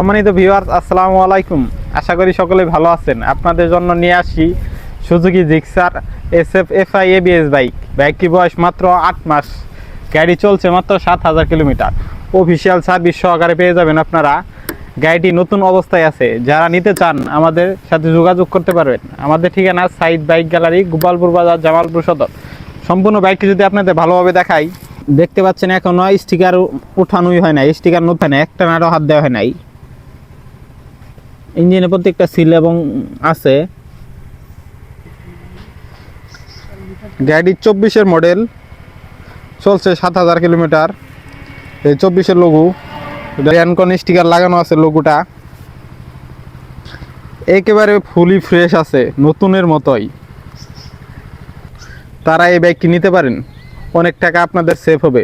সম্মানিত ভিউয়ার্স আসসালামু আলাইকুম। আশা করি সকলে ভালো আছেন। আপনাদের জন্য নিয়ে আসি Suzuki Gixxer S F F I ABS bike. বাইকটি বয়স মাত্র আট মাস। গাড়ি চলছে মাত্র সাত হাজার কিলোমিটার। অফিসিয়াল সার্ভিস সহকারে পেয়ে যাবেন আপনারা। গাড়িটি নতুন অবস্থায় আছে। যারা নিতে চান, আমাদের সাথে যোগাযোগ করতে পারবেন। আমাদের ঠিকানা সাইড বাইক গ্যালারি, গোপালপুর বাজার, জামালপুর সদর। সম্পূর্ণ বাইকটি যদি আপনাদের ভালোভাবে দেখাই, দেখতে পাচ্ছেন এখনও স্টিকার উঠানোই হয় না স্টিকার নতুন না একটা নাড়ও হাত দেওয়া হয় নাই। ইঞ্জিনে প্রত্যেকটা সিল এবং আছে। গাড়ি চব্বিশের মডেল, চলছে সাত হাজার কিলোমিটার। এই চব্বিশের লঘু র্যানকন স্টিকার লাগানো আছে লঘুটা একেবারে ফুলি ফ্রেশ আছে, নতুনের মতোই। তারা এই বাইকটি নিতে পারেন। অনেক টাকা আপনাদের সেভ হবে।